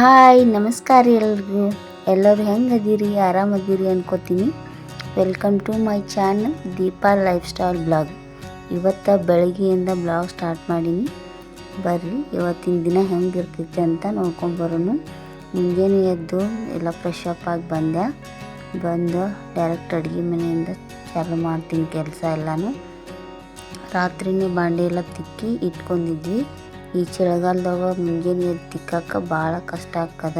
Hi, ನಮಸ್ಕಾರ ಎಲ್ರಿಗೂ. ಎಲ್ಲರೂ ಹೆಂಗೆ ಅದೀರಿ ಆರಾಮದೀರಿ ಅನ್ಕೋತೀನಿ. Welcome to my channel Deepa lifestyle blog ಇವತ್ತು ಬೆಳಗ್ಗೆಯಿಂದ ಬ್ಲಾಗ್ ಸ್ಟಾರ್ಟ್ ಮಾಡೀನಿ. ಬರ್ರಿ, ಇವತ್ತಿನ ದಿನ ಹೆಂಗೆ ಇರ್ತೈತೆ ಅಂತ ನೋಡ್ಕೊಂಬರೋನು ಮುಂಜಾನೆ ಎದ್ದು ಎಲ್ಲ ಫ್ರೆಶ್ ಅಪ್ ಆಗಿ ಬಂದೆ. ಬಂದು ಡೈರೆಕ್ಟ್ ಅಡುಗೆ ಮನೆಯಿಂದ ಚಾಲು ಮಾಡ್ತೀನಿ ಕೆಲಸ ಎಲ್ಲನೂ. ರಾತ್ರಿನೇ ಬಾಂಡೆ ಎಲ್ಲ ತಿಕ್ಕಿ ಇಟ್ಕೊಂಡಿದ್ವಿ. ಈ ಚಳಿಗಾಲದಾಗ ಮುಂಜಾನೆ ಎದ್ದು ತಿಕ್ಕಕ್ಕೆ ಭಾಳ ಕಷ್ಟ ಆಗ್ತದ.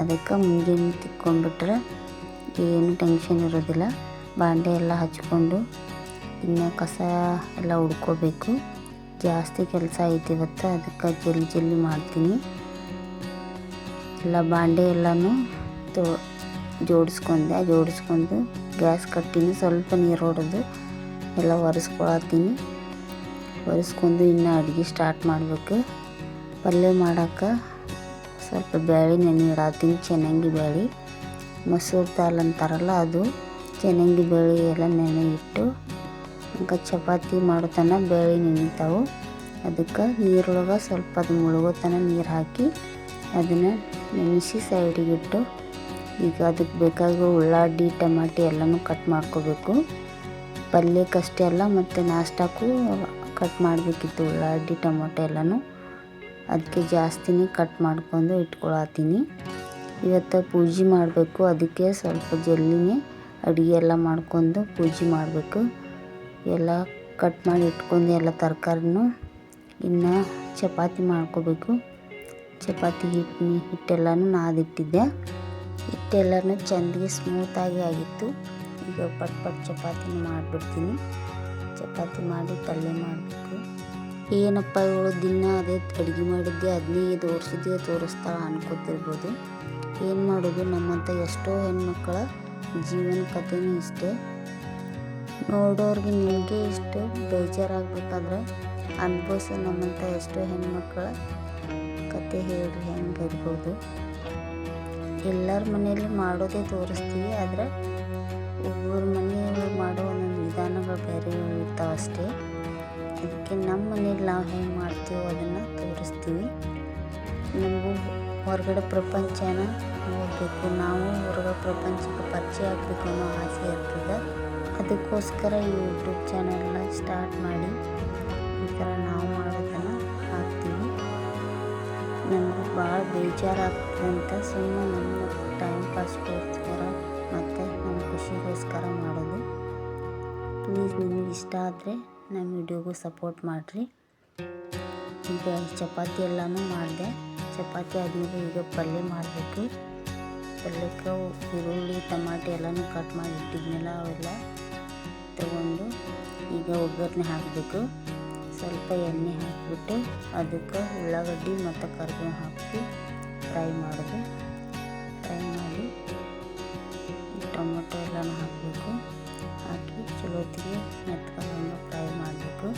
ಅದಕ್ಕೆ ಮುಂಜಾನೆ ತಿಕ್ಕೊಂಡ್ಬಿಟ್ರೆ ಏನು ಟೆನ್ಷನ್ ಇರೋದಿಲ್ಲ. ಬಾಂಡೆ ಎಲ್ಲ ಹಚ್ಕೊಂಡು ಇನ್ನು ಕಸ ಎಲ್ಲ ಉಡ್ಕೋಬೇಕು. ಜಾಸ್ತಿ ಕೆಲಸ ಐತಿ ಇವತ್ತು, ಅದಕ್ಕೆ ಜಲ್ದಿ ಜಲ್ದಿ ಮಾಡ್ತೀನಿ. ಎಲ್ಲ ಬಾಂಡೆ ಎಲ್ಲನೂ ತೋ ಜೋಡಿಸ್ಕೊಂಡೆ, ಜೋಡಿಸ್ಕೊಂಡು ಗ್ಯಾಸ್ ಕಟ್ಟಿನ ಸ್ವಲ್ಪ ನೀರು ಹೊಡೆದು ಎಲ್ಲ ಒರೆಸ್ಕೊಳತ್ತೀನಿ. ಒರೆಸ್ಕೊಂಡು ಇನ್ನು ಅಡುಗೆ ಸ್ಟಾರ್ಟ್ ಮಾಡಬೇಕು. ಪಲ್ಯ ಮಾಡೋಕೆ ಸ್ವಲ್ಪ ಬೇಳೆ ನೆನೆ ಚೆನ್ನಂಗಿ ಚೆನ್ನಾಗಿ ಬೇಳೆ ಮಸೂರ್ ದಾಲ್ ಅಂತಾರಲ್ಲ ಅದು, ಚೆನ್ನಂಗಿ ಬೇಳೆ ಎಲ್ಲ ನೆನೆ ಇಟ್ಟು ಹಂಗ ಚಪಾತಿ ಮಾಡೋ ತನಕ ಬೇಳೆ ನೆನಿತಾವು. ಅದಕ್ಕೆ ನೀರೊಳಗೆ ಸ್ವಲ್ಪ ಅದು ಮುಳುಗೋ ನೀರು ಹಾಕಿ ಅದನ್ನು ನೆನೆಸಿ ಸೈಡಿಗಿಟ್ಟು ಈಗ ಅದಕ್ಕೆ ಬೇಕಾಗೋ ಉಳ್ಳಾಗಡ್ಡಿ, ಟಮಾಟಿ ಎಲ್ಲನೂ ಕಟ್ ಮಾಡ್ಕೋಬೇಕು. ಪಲ್ಯಕ್ಕಷ್ಟೇ ಅಲ್ಲ, ಮತ್ತು ನಾಷ್ಟಕ್ಕೂ ಕಟ್ ಮಾಡಬೇಕಿತ್ತು ಉಳ್ಳಾಗಡ್ಡಿ, ಟೊಮೊಟೊ ಎಲ್ಲನೂ. ಅದಕ್ಕೆ ಜಾಸ್ತಿನೇ ಕಟ್ ಮಾಡ್ಕೊಂಡು ಇಟ್ಕೊಳತ್ತೀನಿ. ಇವತ್ತು ಪೂಜೆ ಮಾಡಬೇಕು, ಅದಕ್ಕೆ ಸ್ವಲ್ಪ ಜಲ್ದಿನೇ ಅಡುಗೆ ಎಲ್ಲ ಮಾಡ್ಕೊಂಡು ಪೂಜೆ ಮಾಡಬೇಕು. ಎಲ್ಲ ಕಟ್ ಮಾಡಿ ಇಟ್ಕೊಂಡು ಎಲ್ಲ ತರಕಾರಿನೂ ಇನ್ನು ಚಪಾತಿ ಮಾಡ್ಕೋಬೇಕು. ಚಪಾತಿ ಹಿಟ್ಟು ಹಿಟ್ಟೆಲ್ಲನೂ ನಾದಿಟ್ಟಿದ್ದೆ. ಹಿಟ್ಟೆಲ್ಲನೂ ಚೆಂದಾಗಿ ಸ್ಮೂತಾಗಿ ಆಗಿತ್ತು. ಈಗ ಪಟ್ ಪಟ್ ಚಪಾತಿನ ಮಾಡಿಬಿಡ್ತೀನಿ. ಚಪಾತಿ ಮಾಡಿ ಪಲ್ಯ ಮಾಡಬೇಕು. ಏನಪ್ಪ ಇವಳು ದಿನ ಅದೇ ಅಡುಗೆ ಮಾಡಿದ್ದೆ ಅದನ್ನೇ ತೋರಿಸಿದ್ದೆ, ತೋರಿಸ್ತಾಳ ಅನ್ಕೋತಿರ್ಬೋದು. ಏನು ಮಾಡೋದು ನಮ್ಮಂಥ ಎಷ್ಟೋ ಹೆಣ್ಮಕ್ಳ ಜೀವನ ಕಥೆನೂ ಇಷ್ಟೇ. ನೋಡೋರಿಗೆ ನಿಮಗೆ ಇಷ್ಟು ಬೇಜಾರಾಗಬೇಕಾದ್ರೆ ಅನುಭವಿಸೋ ನಮ್ಮಂಥ ಎಷ್ಟೋ ಹೆಣ್ಮಕ್ಳ ಕತೆ ಹೇಳ್ರಿ, ಹೆಂಗೆ ಇರ್ಬೋದು. ಎಲ್ಲರ ಮನೆಯಲ್ಲಿ ಮಾಡೋದೇ ತೋರಿಸ್ತೀವಿ, ಆದರೆ ಒಬ್ಬರ ಮನೆಯಲ್ಲಿ ಬೇರೆ ಇರ್ತಾವೆ ಅಷ್ಟೇ. ಅದಕ್ಕೆ ನಮ್ಮ ಮನೇಲಿ ನಾವು ಹೆಂಗೆ ಮಾಡ್ತೀವೋ ಅದನ್ನು ತೋರಿಸ್ತೀವಿ. ನಮಗೂ ಹೊರಗಡೆ ಪ್ರಪಂಚನ ನೋಡಬೇಕು. ನಾವು ಹೊರಗಡೆ ಪ್ರಪಂಚಕ್ಕೆ ಪರಿಚಯ ಆಗಬೇಕು ಅನ್ನೋ ಆಸೆ ಇರ್ತದೆ. ಅದಕ್ಕೋಸ್ಕರ ಯೂಟ್ಯೂಬ್ ಚಾನಲ್ನ ಸ್ಟಾರ್ಟ್ ಮಾಡಿ. ಈ ಥರ ನಾವು ಮಾಡೋದನ್ನು ಹಾಕ್ತೀವಿ. ನಮಗೂ ಭಾಳ ಬೇಜಾರಾಗ್ತದೆ ಅಂತ ಸುಮ್ಮನೆ ನಮ್ಮ ಟೈಮ್ ಪಾಸ್ ಮತ್ತು ಪ್ಲೀಸ್ ನಿಮಗೆ ಇಷ್ಟ ಆದರೆ ನಮ್ಮ ವಿಡಿಯೋಗೂ ಸಪೋರ್ಟ್ ಮಾಡಿರಿ. ಈಗ ಚಪಾತಿ ಎಲ್ಲನೂ ಮಾಡಿದೆ. ಚಪಾತಿ ಆದಮೇಲೆ ಈಗ ಪಲ್ಯ ಮಾಡಬೇಕು. ಪಲ್ಯಕ್ಕೆ ಈರುಳ್ಳಿ, ಟಮಾಟೆ ಎಲ್ಲನೂ ಕಟ್ ಮಾಡಿ ಇಟ್ಟಿದ್ಮೇಲೆ ಅವೆಲ್ಲ ತಗೊಂಡು ಈಗ ಒಗ್ಗರಣೆ ಹಾಕಬೇಕು. ಸ್ವಲ್ಪ ಎಣ್ಣೆ ಹಾಕಿಬಿಟ್ಟು ಅದಕ್ಕೆ ಉಳ್ಳಾಗಡ್ಡಿ ಮತ್ತು ಕರ್ಬೇವು ಹಾಕಿ ಫ್ರೈ ಮಾಡಿದೆ. ಫ್ರೈ ಮಾಡಿ ಟೊಮೊಟೊ ಎಲ್ಲನೂ ಹಾಕಬೇಕು. ಚಲೋತ್ತಿಗೆ ಮೆತ್ಕೊಂಡು ಫ್ರೈ ಮಾಡಬೇಕು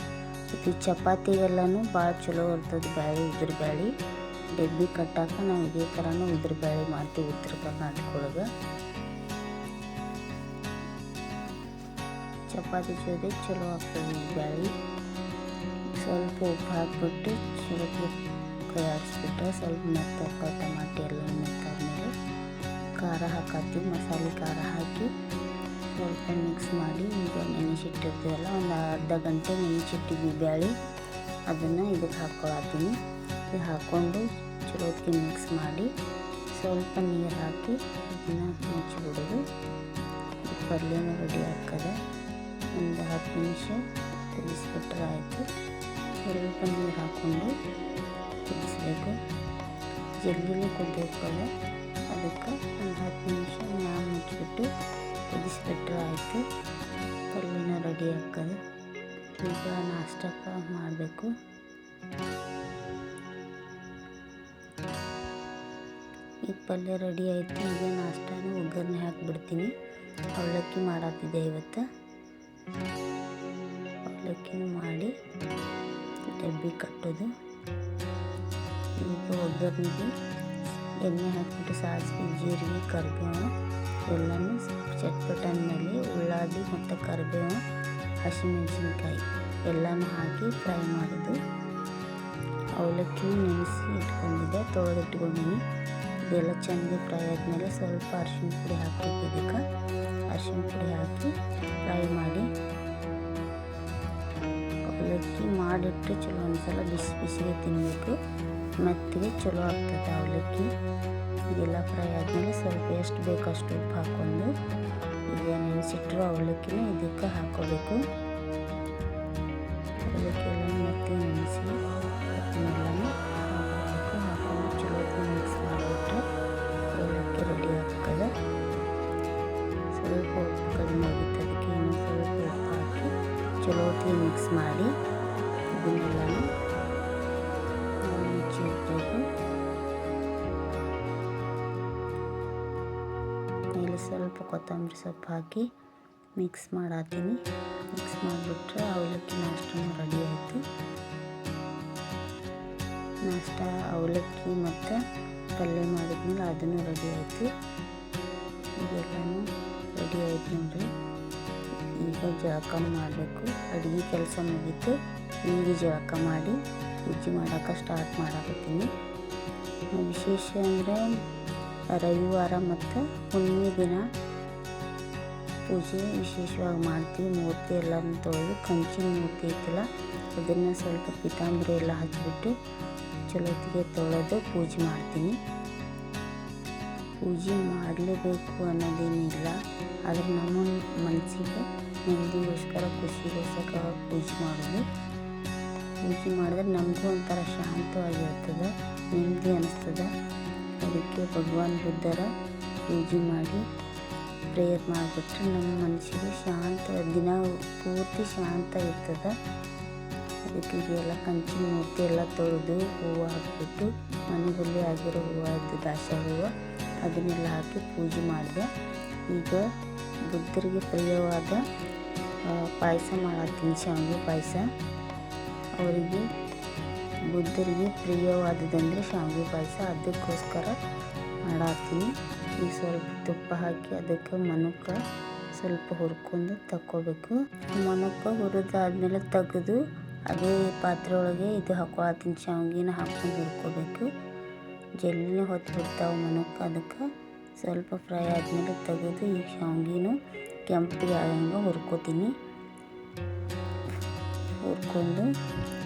ಇದು ಚಪಾತಿಗೆಲ್ಲನೂ ಭಾಳ ಚಲೋ ಇರ್ತದೆ ಬ್ಯಾಳಿ, ಉದ್ರ ಬ್ಯಾಳಿ. ಡಬ್ಬಿ ಕಟ್ಟಾಕ ನಾವು ಇದೇ ಥರನೂ ಉದ್ರ ಬ್ಯಾಳಿ ಮಾಡ್ತೀವಿ ಉತ್ತರ ಕರ್ನಾಟಕ ಚಪಾತಿ ಜೊತೆ ಚಲೋ ಆಗ್ತದೆ ಈ ಬ್ಯಾಳೆ. ಸ್ವಲ್ಪ ಉಪ್ಪು ಹಾಕ್ಬಿಟ್ಟು ಚಲೋ ಕೈ ಸ್ವಲ್ಪ ಮೆತ್ತ ಟಮಾಟಿ ಎಲ್ಲ ಮೆತ್ತಾದ್ಮೇಲೆ ಖಾರ ಹಾಕತ್ತೀವಿ. ಮಸಾಲೆ ಖಾರ ಹಾಕಿ ಸ್ವಲ್ಪ ಮಿಕ್ಸ್ ಮಾಡಿ ಈಗ ನೆನೆಸಿಟ್ಟಿರ್ತೀವಲ್ಲ ಒಂದು ಅರ್ಧ ಗಂಟೆ ನೆನೆಸಿಟ್ಟಿದ್ವಿ ಬ್ಯಾಳಿ ಅದನ್ನು ಇದಕ್ಕೆ ಹಾಕ್ಕೊಳತ್ತೀನಿ ಇದು ಹಾಕ್ಕೊಂಡು ಚಲೋತ್ತಿ ಮಿಕ್ಸ್ ಮಾಡಿ, ಸ್ವಲ್ಪ ನೀರು ಹಾಕಿ ಇದನ್ನು ಮುಚ್ಚಿಬಿಡೋದು. ಪಲ್ಯನೂ ರೆಡಿ ಆಗ್ತದೆ. ಒಂದು ಹತ್ತು ನಿಮಿಷ ಕುದಿಸ್ಬಿಟ್ರೆ ಆಯಿತು. ಸ್ವಲ್ಪ ನೀರು ಹಾಕ್ಕೊಂಡು ಕುದಿಸ್ಬೇಕು ಜಲ್ದಿನೇ ಕುದ್ದೋಗ್ತದೆ ಅದಕ್ಕೆ ಒಂದು ಹತ್ತು ನಿಮಿಷ ನಾವು ಮುಚ್ಚಿಬಿಟ್ಟು ಕುದಿಸ್ಬಿಟ್ರೆ ಆಯಿತು. ಪಲ್ಯನ ರೆಡಿ ಆಗ್ತದೆ. ಈಗ ನಾಷ್ಟಕ್ಕೆ ಮಾಡಬೇಕು. ಈಗ ಪಲ್ಯ ರೆಡಿ ಆಯಿತು. ಈಗ ನಾಷ್ಟಾನು ಒಗ್ಗರಣೆ ಹಾಕಿಬಿಡ್ತೀನಿ. ಅವಲಕ್ಕಿ ಮಾಡತ್ತಿದ್ದೆ ಇವತ್ತು. ಅವಲಕ್ಕಿನೂ ಮಾಡಿ ಡಬ್ಬಿ ಕಟ್ಟೋದು. ಈಗ ಒಗ್ಗರಣೆಗೆ ಎಣ್ಣೆ ಹಾಕಿಬಿಟ್ಟು ಸಾಸಿವೆ, ಜೀರಿಗೆ, ಕರಿಬೇವು ಎಲ್ಲನೂ ಚಟ್ಪಟ ಮೇಲೆ ಉಳ್ಳಾಗಡ್ಡಿ ಮತ್ತು ಕರಿಬೇವು, ಹಸಿಮೆಣಸಿನ್ಕಾಯಿ ಎಲ್ಲನೂ ಹಾಕಿ ಫ್ರೈ ಮಾಡೋದು ಅವಲಕ್ಕಿ ನೆನೆಸಿ ಇಟ್ಕೊಂಡಿದ್ದೆ, ತೊಳೆದಿಟ್ಕೊಂಡಿನಿ. ಇದೆಲ್ಲ ಚೆನ್ನಾಗಿ ಫ್ರೈ ಆದಮೇಲೆ ಸ್ವಲ್ಪ ಅರಿಶಿನ ಪುಡಿ ಹಾಕಬೇಕು ಇದಕ್ಕೆ ಅರಿಶಿನ ಪುಡಿ ಹಾಕಿ ಫ್ರೈ ಮಾಡಿ ಅವಲಕ್ಕಿ ಮಾಡಿಟ್ಟು ಚಲೋ ಒಂದ್ಸಲ ಬಿಸಿ ಬಿಸಿಗೆ ತಿನ್ನಬೇಕು ಮೆತ್ತಗೆ ಚಲೋ ಆಗ್ತದೆ ಅವಲಕ್ಕಿ. ಇದೆಲ್ಲ ಫ್ರೈ ಆದಮೇಲೆ ಸ್ವಲ್ಪ ಎಷ್ಟು ಬೇಕು ಅಷ್ಟು ಉಪ್ಪು ಹಾಕ್ಕೊಂಡು ಈಗ ನೆನೆಸಿಟ್ಟರು ಅವಲಕ್ಕಿನ ಇದಕ್ಕೆ ಹಾಕೋಬೇಕು. ಅವಲಕ್ಕಿ ಎಲ್ಲ ಮತ್ತೆ ನೆನೆಸಿ ಹಾಕಬೇಕು. ಹಾಕೊಂಡು ಚಲೋ ಮಿಕ್ಸ್ ಮಾಡಿಬಿಟ್ರೆ ಅವಲಕ್ಕಿ ರೆಡಿ ಆಗ್ತದೆ. ಸ್ವಲ್ಪ ಸ್ವಲ್ಪ ಹಾಕಿ ಚಲೋ ಮಿಕ್ಸ್ ಮಾಡಿ ಇದನ್ನೆಲ್ಲನೂ ಕೊತ್ತಂಬರಿ ಸೊಪ್ಪು ಹಾಕಿ ಮಿಕ್ಸ್ ಮಾಡತ್ತೀನಿ ಮಿಕ್ಸ್ ಮಾಡಿಬಿಟ್ರೆ ಅವಲಕ್ಕಿ ನಾಷ್ಟನೂ ರೆಡಿ ಆಯಿತು. ನಾಷ್ಟ, ಅವಲಕ್ಕಿ ಮತ್ತು ಪಲ್ಯ ಮಾಡಿದ್ಮೇಲೆ ಅದನ್ನು ರೆಡಿ ಆಯಿತು. ಇದೆಲ್ಲನೂ ರೆಡಿ ಆಯ್ತು ನೋಡಿರಿ. ಈಗ ಜಳಕ ಮಾಡಬೇಕು. ಅಡುಗೆ ಕೆಲಸ ಮುಗೀತು. ಈಗ ಜಳಕ ಮಾಡಿ ಉಜ್ಜಿ ಮಾಡೋಕೆ ಸ್ಟಾರ್ಟ್ ಮಾಡಾಕತ್ತೀನಿ. ವಿಶೇಷ ಅಂದರೆ ರವಿವಾರ ಮತ್ತು ಹುಣ್ಣಿಮೆ ದಿನ. ಪೂಜೆ, ವಿಶೇಷವಾಗಿ ಮಾಡ್ತೀವಿ ಮೂರ್ತಿ ಎಲ್ಲನೂ ತೊಳೆದು ಕಂಚಿನ ಮೂರ್ತಿ ಐತಲ್ಲ, ಅದನ್ನು ಸ್ವಲ್ಪ ಪಿತಾಂಬರಿ ಎಲ್ಲ ಹಾಕಿಬಿಟ್ಟು ಚಲೋತ್ತಿಗೆ ತೊಳೆದು ಪೂಜೆ ಮಾಡ್ತೀನಿ. ಪೂಜೆ ಮಾಡಲೇಬೇಕು ಅನ್ನೋದೇನಿಲ್ಲ, ಆದರೆ ನಮ್ಮ ಮನಸ್ಸಿಗೆ ನೆಮ್ಮದಿಗೋಸ್ಕರ, ಖುಷಿಗೋಸ್ಕರ ಪೂಜೆ ಮಾಡೋದು. ಪೂಜೆ ಮಾಡಿದ್ರೆ ನಮಗೂ ಒಂಥರ ಶಾಂತವಾಗಿರ್ತದೆ, ನೆಮ್ಮದಿ ಅನ್ನಿಸ್ತದೆ ಅದಕ್ಕೆ ಭಗವಾನ್ ಬುದ್ಧರ ಪೂಜೆ ಮಾಡಿ ಪ್ರೇಯರ್ ಮಾಡಿಬಿಟ್ರೆ ನಮ್ಮ ಮನಸ್ಸಿಗೆ ಶಾಂತ, ದಿನ ಪೂರ್ತಿ ಶಾಂತ ಇರ್ತದೆ. ಅದಕ್ಕೆ ಎಲ್ಲ ಕಂಚಿನ ಮೂರ್ತಿ ಎಲ್ಲ ತೊಳೆದು ಹೂವು ಹಾಕಿಬಿಟ್ಟು ಮನೆಯಲ್ಲಿ ಆಗಿರೋ ಹೂವು ದಾಸ ಹೂವು, ಅದನ್ನೆಲ್ಲ ಹಾಕಿ ಪೂಜೆ ಮಾಡಿದೆ. ಈಗ ಬುದ್ಧರಿಗೆ ಪ್ರಿಯವಾದ ಪಾಯಸ ಮಾಡತ್ತೀನಿ ಶಾವಿಗೆ ಪಾಯಸ. ಅವರಿಗೆ, ಬುದ್ಧರಿಗೆ ಪ್ರಿಯವಾದದಂದರೆ ಶಾವಿಗೆ ಪಾಯಸ. ಅದಕ್ಕೋಸ್ಕರ ಮಾಡತ್ತೀನಿ ಈಗ ಸ್ವಲ್ಪ ತುಪ್ಪ ಹಾಕಿ ಅದಕ್ಕೆ ಮನಕ್ಕೆ ಸ್ವಲ್ಪ ಹುರ್ಕೊಂಡು ತಕ್ಕೋಬೇಕು. ಮನಕ್ಕೆ ಹುರಿದಾದ್ಮೇಲೆ ತೆಗೆದು ಅದೇ ಪಾತ್ರೆ ಒಳಗೆ ಇದು ಹಾಕೊಳತ್ತಿನ ಶಾವಿಗೆನ ಹಾಕ್ಕೊಂಡು ಹುರ್ಕೋಬೇಕು. ಜಲ್ಲಿನ ಹೊತ್ತು ಬಿಡ್ತಾವೆ ಮನಕ್ಕೆ ಅದಕ್ಕೆ ಸ್ವಲ್ಪ ಫ್ರೈ ಆದಮೇಲೆ ತೆಗೆದು ಈ ಶಾವಿಗೆನೂ ಕೆಂಪಿಗೆ ಆಗಂಗೆ ಹುರ್ಕೋತೀನಿ. ಹುರ್ಕೊಂಡು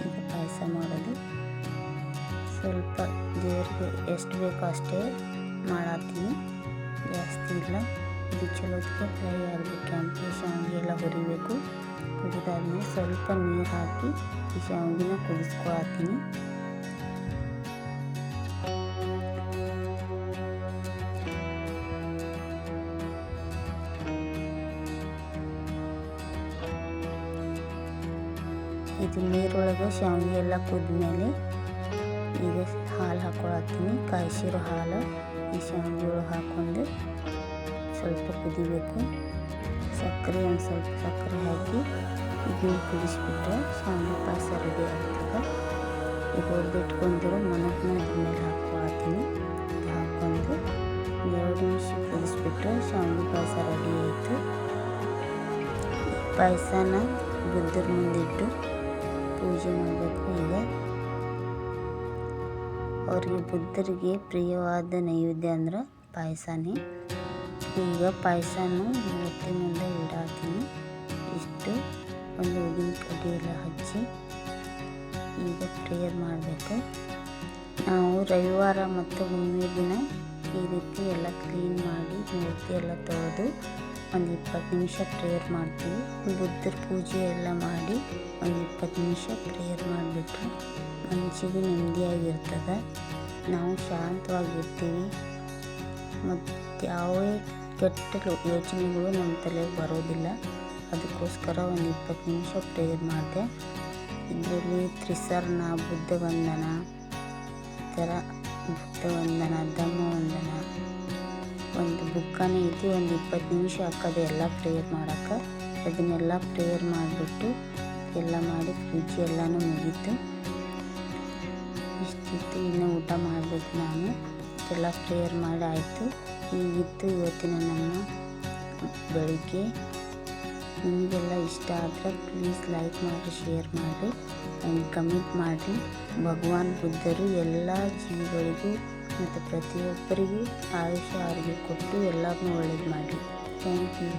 ಈಗ ಪಾಯಸ ಮಾಡೋದು. ಸ್ವಲ್ಪ ದೇವ್ರಿಗೆ ಎಷ್ಟು ಬೇಕೋ ಅಷ್ಟೇ ಮಾಡತ್ತೀನಿ ಜಾಸ್ತಿ ಇಲ್ಲ. ಇದು ಚಲೋದಕ್ಕೆ ಫ್ರೈ ಆಗಬೇಕು ಕೆಂಪು ಶಾವಿಗೆ ಎಲ್ಲ ಹುರಿಬೇಕು. ಕುದಿದಾದ್ಮೇಲೆ ಸ್ವಲ್ಪ ನೀರು ಹಾಕಿ ಈ ಶಾವಿಗೆನ ಕುದಿಸ್ಕೊಳತ್ತೀನಿ ಇದು ನೀರೊಳಗೆ ಶಾವಿಗೆ ಎಲ್ಲ ಕುದ್ಮೇಲೆ ಈಗ ಹಾಲು ಹಾಕೊಳತ್ತೀನಿ. ಕಾಯಿಸಿರೋ ಹಾಲು. ಈ ಶಾವಿಗೆ ಒಳಗೆ ಹಾಕ್ಕೊಂಡು ಸ್ವಲ್ಪ ಕುದಿಬೇಕು. ಸಕ್ಕರೆ ಒಂದು ಸ್ವಲ್ಪ ಸಕ್ಕರೆ ಹಾಕಿ ಇದನ್ನ ಕುದಿಸ್ಬಿಟ್ರೆ ಶಾವಿಗೆ ಪಾಯಸ ರೆಡಿ ಆಗ್ತದೆ. ಈಗ ಹೊಡೆದಿಟ್ಕೊಂಡಿರೋ ಮನಕನ್ನ ಮೇಲೆ ಹಾಕ್ಕೊಳತ್ತೀನಿ ಹಾಕ್ಕೊಂಡು ಎರಡು ನಿಮಿಷ ಕುದಿಸ್ಬಿಟ್ರೆ ಶಾವಿಗೆ ಪಾಯಸ ರೆಡಿ ಆಯಿತು. ಪಾಯಸನ ಬುದ್ಧರ ಮುಂದಿಟ್ಟು ಪೂಜೆ ಮಾಡಬೇಕು ಈಗ ಅವರಿಗೆ ಬುದ್ಧರಿಗೆ ಪ್ರಿಯವಾದ ನೈವೇದ್ಯ ಅಂದ್ರೆ ಪಾಯಸನೇ. ಈಗ ಪಾಯಸನೂ ಮುಂದೆ ಇಡಾತೀನಿ. ಇಷ್ಟು ಒಂದು ಹೂವಿನ ಕಡ್ಡಿ ಎಲ್ಲ ಹಚ್ಚಿ ಈಗ ಪ್ರೇಯರ್ ಮಾಡಬೇಕು. ನಾವು ರವಿವಾರ ಮತ್ತು ಹುಣ್ಣಿಮೆ ದಿನ ಈ ರೀತಿ ಎಲ್ಲ ಕ್ಲೀನ್ ಮಾಡಿ ಮೂರ್ತಿ ಎಲ್ಲ ತೊಳೆದು ಒಂದು ಇಪ್ಪತ್ತು ನಿಮಿಷ ಪ್ರೇಯರ್ ಮಾಡ್ತೀವಿ. ಬುದ್ಧರ ಪೂಜೆ ಎಲ್ಲ ಮಾಡಿ ಒಂದು ಇಪ್ಪತ್ತು ನಿಮಿಷ ಪ್ರೇಯರ್ ಮಾಡಿಬಿಟ್ರೆ ಮನಸ್ಸಿಗೆ ನೆಮ್ಮದಿಯಾಗಿರ್ತದೆ. ನಾವು ಶಾಂತವಾಗಿರ್ತೀವಿ. ಮತ್ತು ಯಾವುದೇ ಕೆಟ್ಟ ಯೋಚನೆಗಳು ನಮ್ಮ ತಲೆಗೆ ಬರೋದಿಲ್ಲ. ಅದಕ್ಕೋಸ್ಕರ ಒಂದು ಇಪ್ಪತ್ತು ನಿಮಿಷ ಪ್ರೇಯರ್ ಮಾಡಿದೆ. ಇದರಲ್ಲಿ ತ್ರಿಸರ್ಣ ಬುದ್ಧ ವಂದನ ಈ ಥರ ಬುದ್ಧ ವಂದನ ಧಮ್ಮ ವಂದನ ಒಂದು ಬುಕ್ಕನೇ ಐತಿ ಒಂದು ಇಪ್ಪತ್ತು ನಿಮಿಷ ಹಾಕೋದು ಎಲ್ಲ ಪ್ರೇಯರ್ ಮಾಡೋಕ್ಕೆ ಅದನ್ನೆಲ್ಲ ಪ್ರೇಯರ್ ಮಾಡಿಬಿಟ್ಟು ಎಲ್ಲ ಮಾಡಿ ಫ್ರಿಜ್ ಎಲ್ಲನೂ ಮುಗೀತು. ಇಷ್ಟಿತ್ತು, ಇನ್ನು ಊಟ ಮಾಡಬೇಕು ನಾನು. ಎಲ್ಲ ಪ್ರೇಯರ್ ಮಾಡಿ ಆಯಿತು. ಈಗಿತ್ತು ಇವತ್ತಿನ ನಮ್ಮ ಬೆಳಿಗ್ಗೆ. ನಿಮಗೆಲ್ಲ ಇಷ್ಟ ಆದರೆ ಪ್ಲೀಸ್ ಲೈಕ್ ಮಾಡಿ, ಶೇರ್ ಮಾಡಿ, ಆ್ಯಂಡ್ ಕಮೆಂಟ್ ಮಾಡಿ. ಭಗವಾನ್, ಬುದ್ಧರು ಎಲ್ಲ ಜೀವಿಗಳಿಗೂ ಮತ್ತು ಪ್ರತಿಯೊಬ್ಬರಿಗೂ ಆಯುಷ್ಯ ಆರೋಗ್ಯ ಕೊಟ್ಟು ಎಲ್ಲರನ್ನೂ ಒಳ್ಳೇದು ಮಾಡಿ ಥ್ಯಾಂಕ್ ಯು